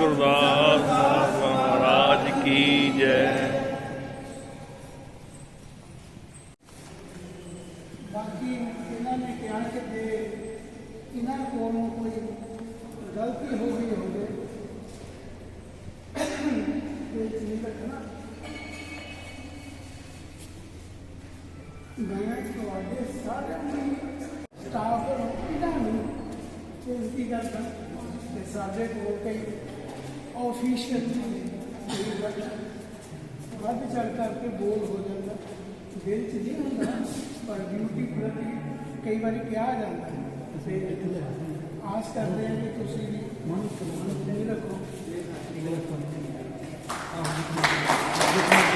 ਗੁਰਦਾਸ ਮਹਾਰਾਜ ਕੀ ਜੈ। ਬਾਕੀ ਇਹਨਾਂ ਨੇ ਕਿਹਾ ਕਿ ਜੇ ਇਹਨਾਂ ਕੋਲੋਂ ਕੋਈ ਗਲਤੀ ਹੋ ਗਈ ਹੋਵੇ ਕੋਈ ਚੀਜ਼ ਰੱਖਣਾ ਮੈਂ ਤੁਹਾਡੇ ਸਾਰਿਆਂ ਸਟਾਫ ਨੂੰ, ਇਹਨਾਂ ਨੂੰ ਬੇਨਤੀ ਕਰਦਾ ਕਿ ਸਾਡੇ ਕੋਲ ਕਈ ऑफिशियल रब चढ़ करके बोल हो जाता। दिल च नहीं होता पर ड्यूटी प्रति कई बार क्या जाता है? आस करते हैं। कि तुम तो भी मन तो मन नहीं रखो। हाँ,